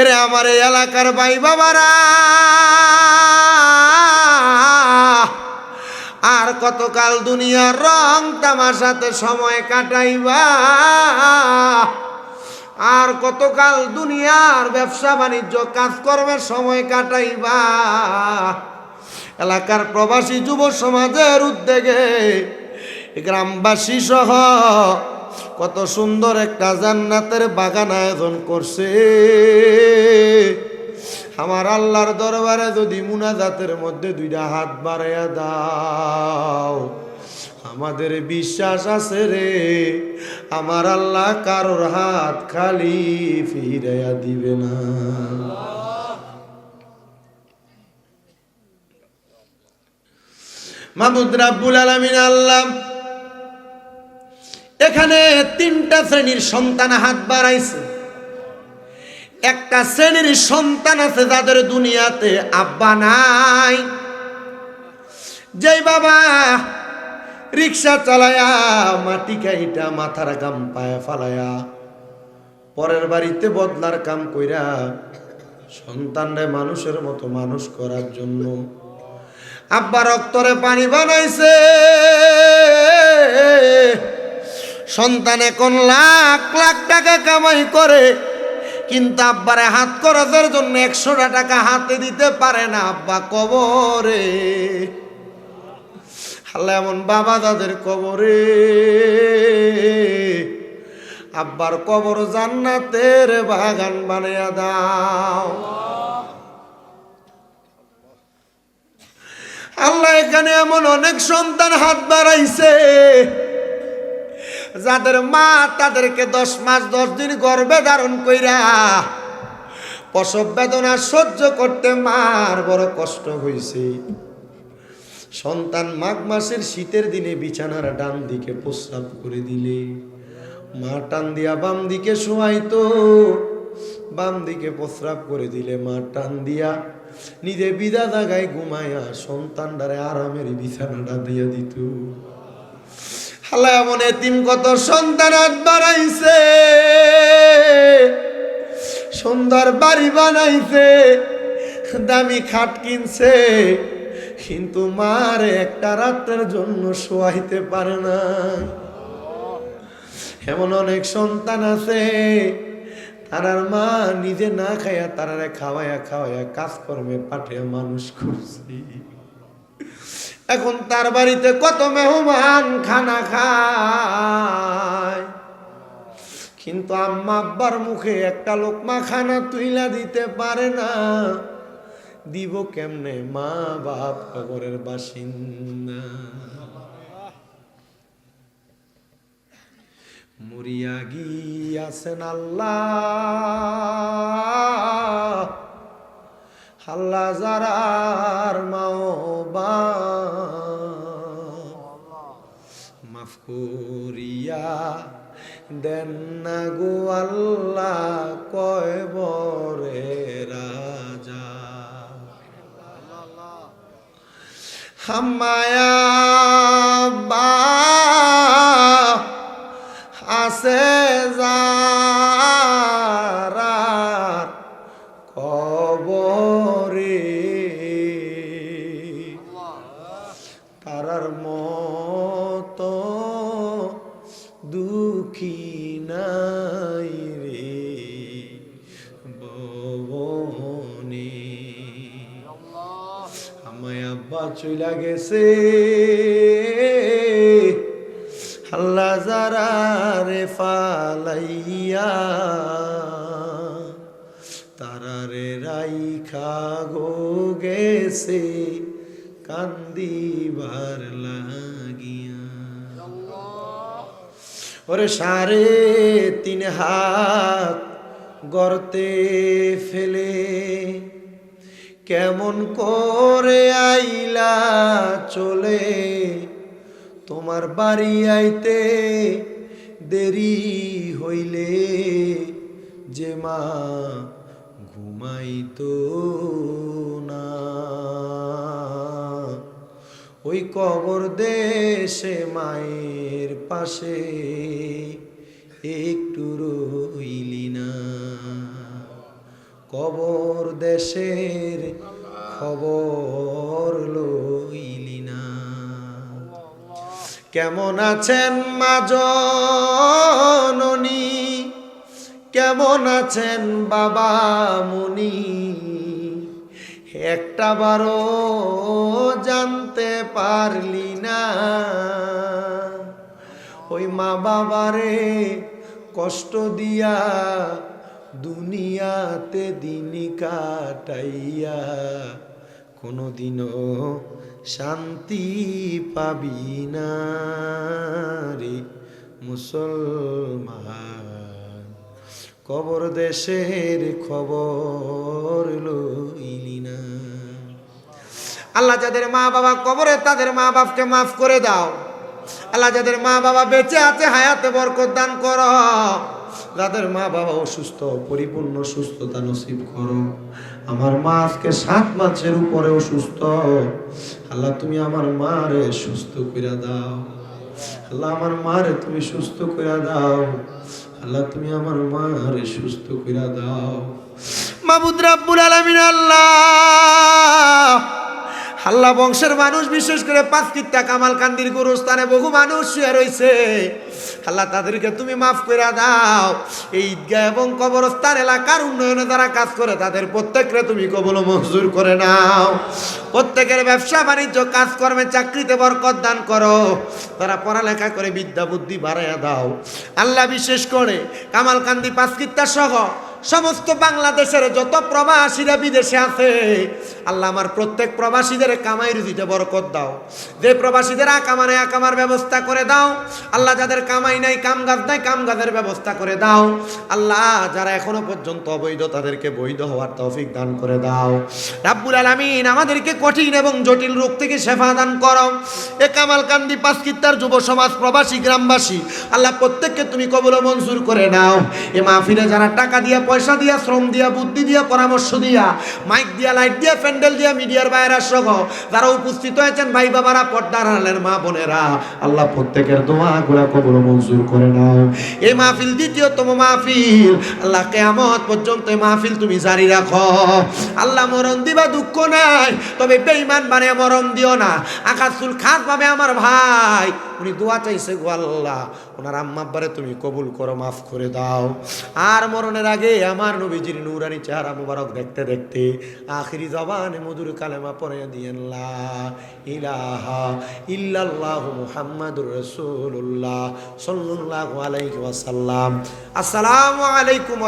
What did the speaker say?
এরে আমার এই এলাকার ভাই বাবারা, আর কতকাল দুনিয়ার রং তামাশাতে সময় কাটাইবা? আর কতকাল দুনিয়ার ব্যবসা বাণিজ্য কাজকর্মের সময় কাটাইবা? এলাকার প্রবাসী যুব সমাজের উদ্যোগে গ্রামবাসী সহ কত সুন্দর একটা জান্নাতের বাগান আয়োজন করছে। আমার আল্লাহর দরবারে যদি মুনাজাতের মধ্যে দুইটা হাত বাড়াইয়া দাও, আমাদের বিশ্বাস আছে রে। আমার আল্লাহ কারোর হাত খালি ফিরাইয়া দিবে না। আল্লাহ, এখানে তিনটা শ্রেণির সন্তান হাত বাড়াইছে। একটা শ্রেণির সন্তান আছে যাদের দুনিয়াতে আব্বা নাই। যেই বাবা রিক্সা চালায়া মাটি কাইটা মাথার গাম পায়ে ফালায়া পরের বাড়িতে বদলার কাম কইরা সন্তানরে মানুষের মতো মানুষ করার জন্য আব্বা রক্তরে পানি বানাইছে। সন্তান এখন লাখ লাখ টাকা কামাই করে। কিন্তু আব্বারে হাত খরচের জন্য একশোটা টাকা হাতে দিতে পারে না আব্বা, কবরে। হাল্লা এমন বাবা দাদের কবরে। আব্বার কবর জান্নাতের বাগান বানিয়ে দাও। আল্লাহ এখানে এমন অনেক সন্তান হাত বাড়াইছে। যাদের মা তাদেরকে দশ মাস, দশ দিন গর্ভে ধারণ কইরা প্রসব বেদনা সহ্য করতে মার বড় কষ্ট হয়েছে সন্তান মাঘ মাসের শীতের দিনে বিছানার ডান দিকে প্রস্রাব করে দিলে। মা টান দিয়া বাম দিকে শোয়াইতো, বাম দিকে প্রস্রাব করে দিলে। মা টান দিয়া নিজে বিদা জাগায় ঘুমায়া সন্তানটারে আরামের বিছানাটা দিয়া দিত। হালা এমন এতিম কত সন্তান হাত বাড়াইছে সুন্দর বাড়ি বানাইছে, দামি খাট কিনছে, কিন্তু মার একটা রাতের জন্য শোয়াইতে পারে না। এমন অনেক সন্তান আছে, তারার মা নিজে না খাইয়া তারারে খাওয়াইয়া খাওয়াইয়া কাজকর্মে পাঠিয়ে মানুষ করছে এখন তার বাড়িতে কত মেহমান খানা খায়। কিন্তু আম্মা আব্বার মুখে একটা লোকমা খানা তুইলা দিতে পারে না। দিব কেমনে মা বাপ কবরের বাসিন্দা। মরিয়া গিয়াছেন আল্লাহ। আল্লাহ যারার করিয়া দেন না গো আল্লাহ কয় বরে রাজা। হামায়া বা চইলা গেছে। আল্লাহ যারা রে ফালাইয়া, তারারে রাইখা গো গেছে, কান্দিবার লাগিয়া। ওরে সারে তিন হাত গর্তে ফেলে কেমন করে আইলা চলে? তোমার বাড়ি আইতে দেরি হইলে যে মা ঘুমাইতো না। ওই কবর দেশে মায়ের পাশে একটু রইলি না। কবর দেশের খবর লইলি না। কেমন আছেন মা জননী? কেমন আছেন বাবা মুনি? একটা বারো জানতে পারলি না। ওই মা বাবারে কষ্ট দিয়া দুনিয়াতে দিন কাটাইয়া কোনোদিনও শান্তি পাবি না রে মুসলমান। কবর দেশের খবর লইলি না। আল্লাহ যাদের মা বাবা কবরে, তাদের মা বাপকে মাফ করে দাও। আল্লাহ যাদের মা বাবা বেঁচে আছে, হায়াতে বরকত দান করো। যাদের মা বাবা অসুস্থ, পরিপূর্ণ সুস্থতা নসিব করো। আমার মা আজকে সাত মাসের উপরে অসুস্থ। আল্লাহ, তুমি আমার মারে সুস্থ করে দাও। আল্লাহ, আমার মারে তুমি সুস্থ করে দাও। আল্লাহ, তুমি আমার মারে সুস্থ করে দাও। মাবুদ রাব্বুল আলামিন, আল্লাহ! হাল্লা বংশের মানুষ, বিশেষ করে পাঁচ কিত্তা কামাল কান্দির গুরুস্থানে বহু মানুষ শুয়ে রয়েছে। আল্লাহ তাদেরকে তুমি মাফ করে দাও। এই ঈদগাহ এবং কবরস্থান এলাকার উন্নয়নে যারা কাজ করে, তাদের প্রত্যেককে তুমি কবল মঞ্জুর করে নাও। প্রত্যেকের ব্যবসা, বাণিজ্য, কাজকর্মে চাকরিতে বরকত দান করো। তারা পড়ালেখা করে বিদ্যা, বুদ্ধি বাড়াইয়া দাও। আল্লাহ বিশেষ করে কামাল কামালকান্দি পাঁচকিত্তা সহ সমস্ত বাংলাদেশের যত প্রবাসীরা বিদেশে আছে, আল্লাহ আমার প্রত্যেক প্রবাসীদের কামাই রুজিতে বরকত দাও। যে প্রবাসীদের আকামারে আকামার ব্যবস্থা করে দাও। আল্লাহ যাদের কামাই নাই কাম গাছ নাই কাম গাছের ব্যবস্থা করে দাও। আল্লাহ যারা এখনও পর্যন্ত অবৈধ, তাদেরকে বৈধ হওয়ার তৌফিক দান করে দাও। রাব্বুল আলামিন, আমাদেরকে কঠিন এবং জটিল রোগ থেকে সেবা দান করো। এ কামালকান্দি পাঁচকিত্তার যুব সমাজ প্রবাসী, গ্রামবাসী, আল্লাহ প্রত্যেককে তুমি কবল মঞ্জুর করে নাও। এ মাহফিলে যারা টাকা দিয়া পয়সা দিয়া, শ্রম দিয়া, বুদ্ধি দিয়া, পরামর্শ দিয়া, মাইক দিয়া, লাইট দিয়া, প্যান্ডেল দিয়া মিডিয়ার বাইরা সহ যারা উপস্থিত হয়েছেন, ভাই বাবারা, পর্দার আড়ালের মা বোনেরা, আল্লাহ প্রত্যেকের দোয়া গুলা কবল মঞ্জুর করে নাও। এই মাহফিল দ্বিতীয়তম মাহফিল। আল্লাহ কেয়ামত পর্যন্ত এই মাহফিল তুমি জারি রাখো। আল্লাহ মরণ দিবা, দুঃখ নাই, তবে বেঈমান বানিয়ে মরণ দিও না। আকাশুল খাস পাবে আমার ভাই। উনি দোয়া চাইছে, গো আল্লাহ, ওনার আম্মা আব্বারে তুমি কবুল করো, মাফ করে দাও। আর মরণের আগে আমার নবীজির নুরানি চেহারা মুবারক দেখতে দেখতে আখিরি জবানে মধুর কালেমা পরে দিয়েন, লা ইলাহা ইল্লাল্লাহু মুহাম্মাদুর রাসূলুল্লাহ সাল্লাল্লাহু আলাইহি ওয়াসাল্লাম। আসসালামু আলাইকুম